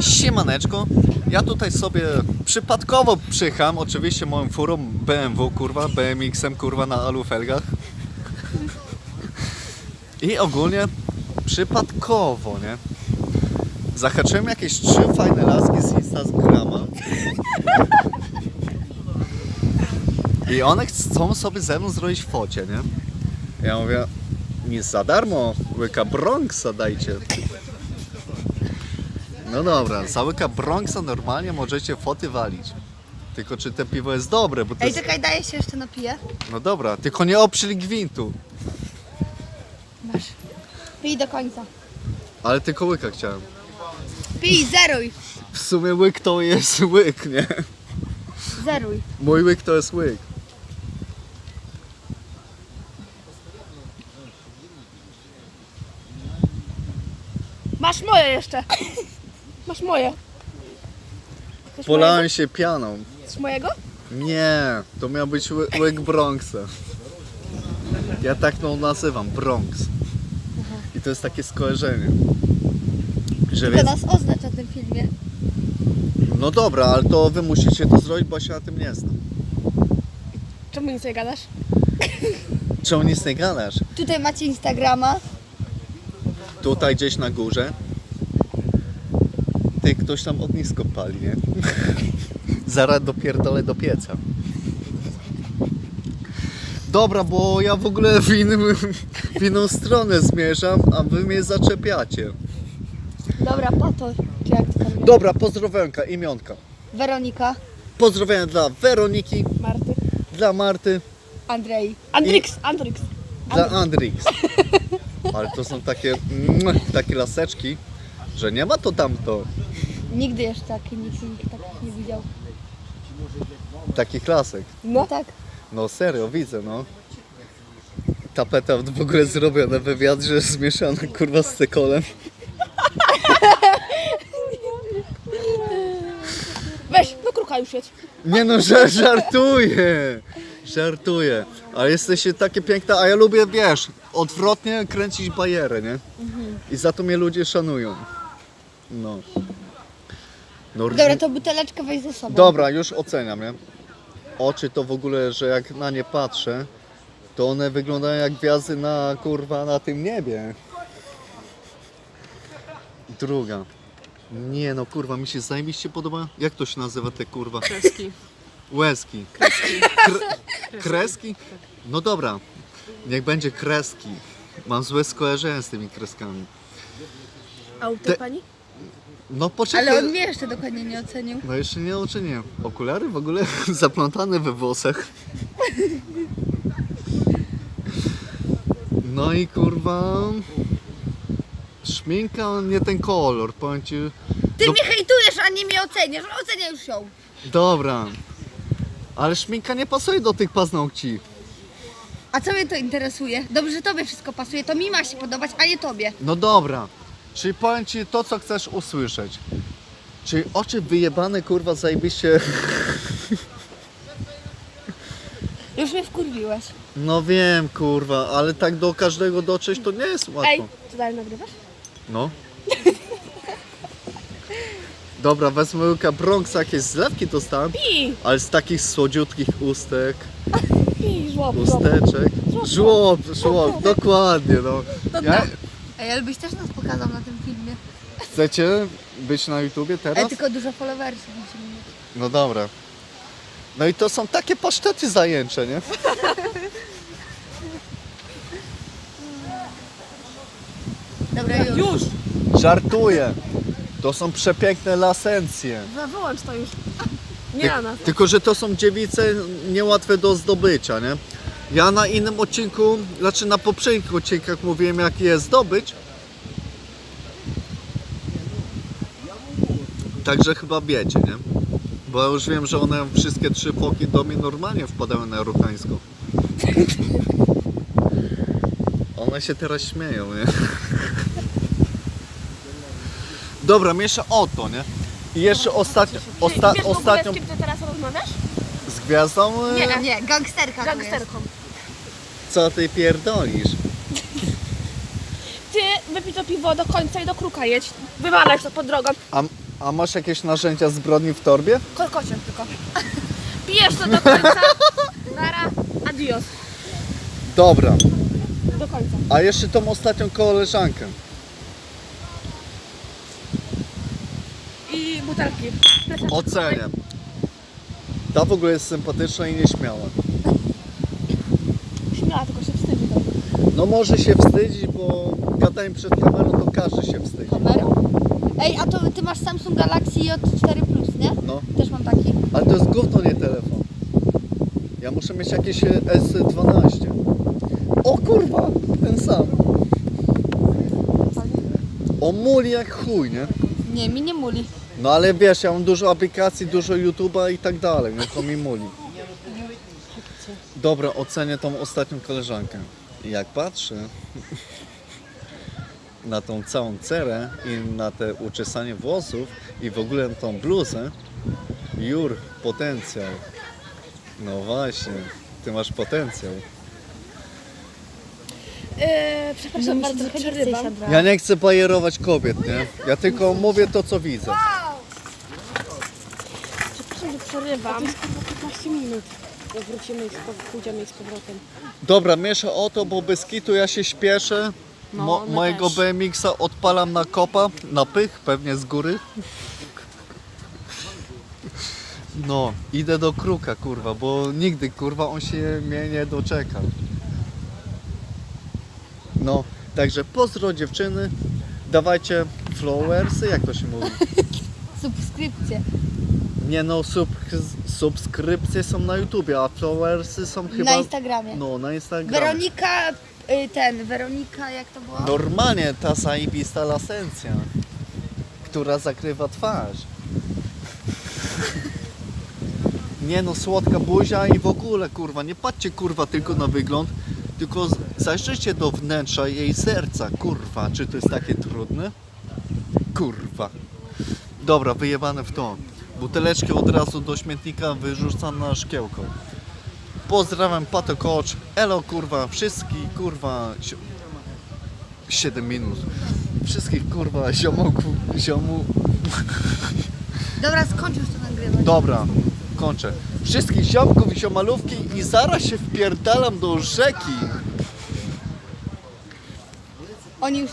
Siemaneczko, ja tutaj sobie przypadkowo przyjechałem, oczywiście moją furą BMW, kurwa, BMX-em, kurwa, na alufelgach. I ogólnie przypadkowo, nie? Zahaczyłem jakieś trzy fajne laski z Instagrama. I one chcą sobie ze mną zrobić focie, nie? Ja mówię, nie za darmo, łyka Bronxa dajcie. No dobra, za łyka Bronxa normalnie możecie foty walić. Tylko czy te piwo jest dobre, bo to Ej, jest... czekaj, daję się jeszcze napiję. No dobra, tylko nie oprzyj gwintu. Masz. Pij do końca. Ale tylko łyka chciałem. Pij, zeruj. W sumie łyk to jest łyk, nie? Zeruj. Mój łyk to jest łyk. Masz moje jeszcze. Masz moje. Chcesz Polałem się pianą. mojego? Chcesz mojego? Nie, to miał być ły- łyk Bronxa. Ja tak to nazywam, Bronx. I to jest takie skojarzenie. Że Tylko więc, nas oznacz na tym filmie. no dobra, ale to wy musicie to zrobić, bo ja się na tym nie znam. Czemu nic nie gadasz? Czemu nic nie gadasz? Tutaj macie Instagrama. Tutaj gdzieś na górze. Ty, ktoś tam ognisko pali, nie? Zaraz dopierdolę do pieca. Dobra, bo ja w ogóle w, innym, w inną stronę zmierzam, a wy mnie zaczepiacie. Dobra, Pato. Czy jak to tam jest? Dobra, pozdrowionka, imionka. Weronika. Pozdrowienia dla Weroniki, Marty. dla Marty, Andrzej. Andrix, Andrix. dla Andrix. Ale to są takie, mm, takie laseczki, że nie ma to tamto. Nigdy jeszcze taki nikt, nikt takich nie widział. Takich lasek. No tak. No serio, widzę, no. Tapeta w ogóle zrobiona we wiatrze zmieszana kurwa z cekolem. Weź, no kruka już jedź. Nie no, żartuję. Żartuję. Ale jesteście takie piękne, a ja lubię, wiesz, odwrotnie kręcić bajerę, nie? I za to mnie ludzie szanują. No. no Dobra, to buteleczkę weź ze sobą. Dobra, już oceniam, nie? Oczy to w ogóle, że jak na nie patrzę, to one wyglądają jak gwiazdy na kurwa na tym niebie. Druga. Nie no kurwa, mi się zajebiście podoba. Jak to się nazywa te kurwa? Kreski. Łezki. Kreski. Kre- kreski? No dobra, niech będzie kreski. Mam złe skojarzenia z tymi kreskami. A u Te- tej pani? No poczekaj. Ale on mnie jeszcze dokładnie nie ocenił. No jeszcze nie uczyniłem. Okulary w ogóle zaplątane we włosach. No i kurwa... Szminka nie ten kolor, powiem ci. Ty Do- mnie hejtujesz, a nie mnie oceniasz. Oceniaj już ją. Dobra. Ale szminka nie pasuje do tych paznokci. A co mnie to interesuje? Dobrze, że tobie wszystko pasuje. To mi ma się podobać, a nie tobie. No dobra. Czyli powiem ci to, co chcesz usłyszeć. Czyli oczy wyjebane, kurwa, zajebiście... Już mnie wkurwiłeś. No wiem, kurwa, ale tak do każdego dotrzeć to nie jest łatwo. Ej, co dalej nagrywasz? No. Dobra, wezmę łyka Bronxa, jakieś zlewki dostałem, Pij, ale z takich słodziutkich ustek, pij, żłob, żłob. usteczek. Żłob, żłob, dokładnie, no. Ja, Ej, ale byś też nas pokazał na tym filmie. chcecie być na YouTubie Ej, teraz? tylko dużo followersów musimy mieć. No dobra. No i to są takie pasztety zajęcze, nie? Dobra, już. Już! Żartuję. To są przepiękne lasencje. No, Wyłącz to już. Nie na nas. Tylko, że to są dziewice niełatwe do zdobycia, nie? Ja na innym odcinku, znaczy na poprzednich odcinkach mówiłem jak je zdobyć. Także chyba wiecie, nie? Bo ja już wiem, że one wszystkie trzy foki do mnie normalnie wpadały na ruchańską. One się teraz śmieją, nie? Dobra, miesza o to, nie? I jeszcze ostatnio, osta, Wiesz w ogóle, ostatnią z kim ty teraz rozmawiasz? Z gwiazdą? Nie. Nie, gangsterka. Gangsterką. Co ty pierdolisz? Ty wypij to piwo do końca i do kruka jedź. Wywalać to pod drogą. A, A masz jakieś narzędzia zbrodni w torbie? Korkociąg tylko. Pijesz to do końca. Nara, adios. Dobra. Do końca. A jeszcze tą ostatnią koleżankę. I butelki. Oceniam. Ta w ogóle jest sympatyczna i nieśmiała. Śmiała, tylko się wstydzi. tak. No może się wstydzić, bo gadanie przed kamerą to każdy się wstydzi. Kamerą? Ej, a to ty masz Samsung Galaxy J4 Plus, nie? No, Też mam taki. ale to jest gówno, nie telefon. Ja muszę mieć jakieś e, S12. O kurwa, ten sam. O muli jak chuj, nie? Nie, mi nie muli. No ale wiesz, ja mam dużo aplikacji, dużo YouTube'a i tak dalej, no to mi muli. Dobra, ocenię tą ostatnią koleżankę. Jak patrzę na tą całą cerę i na te uczesanie włosów i w ogóle na tą bluzę, Jur, potencjał. No właśnie, ty masz potencjał. Eee, przepraszam bardzo, przerywam. Ja nie chcę bajerować kobiet, nie? Ja tylko mówię to, co widzę. Przerywam. To jest kurwa 15 minut. Jak wrócimy i z- pójdziemy z powrotem. Dobra, miesza o to, bo bez kitu ja się śpieszę. No, Mo- my mojego też. BMX-a odpalam na kopa, na pych, pewnie z góry. No, idę do kruka, kurwa, bo nigdy, kurwa, on się mnie nie doczeka. No, także pozdro dziewczyny. Dawajcie flowersy, jak to się mówi? Subskrypcje. Nie no, sub- subskrypcje są na YouTubie, a flowersy są chyba... Na Instagramie. No, na Instagramie. Weronika, y, ten, Weronika, jak to było? Normalnie ta zajebista lasencja, która zakrywa twarz. Nie no, słodka buzia i w ogóle kurwa, nie patrzcie kurwa tylko na wygląd, tylko zajrzyjcie do wnętrza jej serca, kurwa, czy to jest takie trudne? Kurwa. Dobra, wyjebane w to. Buteleczki od razu do śmietnika wyrzucam na szkiełko. Pozdrawiam Pato Coach, elo kurwa, wszystkich kurwa, si- 7 minut. Wszystkich kurwa ziomoku, ziomu. Dobra, skończ już to nagrywać. Dobra, kończę. Wszystkich ziomków i ziomalówki i zaraz się wpierdalam do rzeki. Oni już